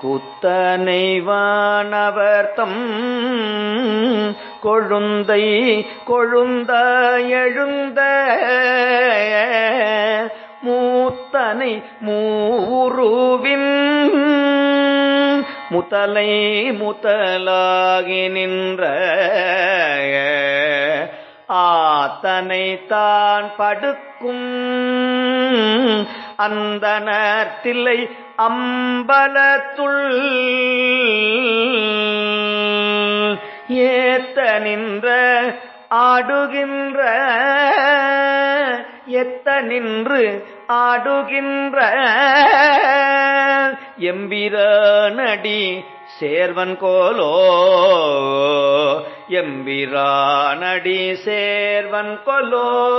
குத்தனைவானவர்த்தம் கொழுந்தை கொழுந்த எழுந்த மூத்தனை மூருவின் முதலை முதலாகி நின்ற ஆத்தனை தான் படுக்கும் அந்தனத்தில்லை அம்பலத்துள். ஏத்த நின்ற ஆடுகின்ற எத்த நின்று ஆடுகின்ற. எம்பிரானடி சேர்வன் கோலோ. எம்பிரானடி சேர்வன் கொலோ.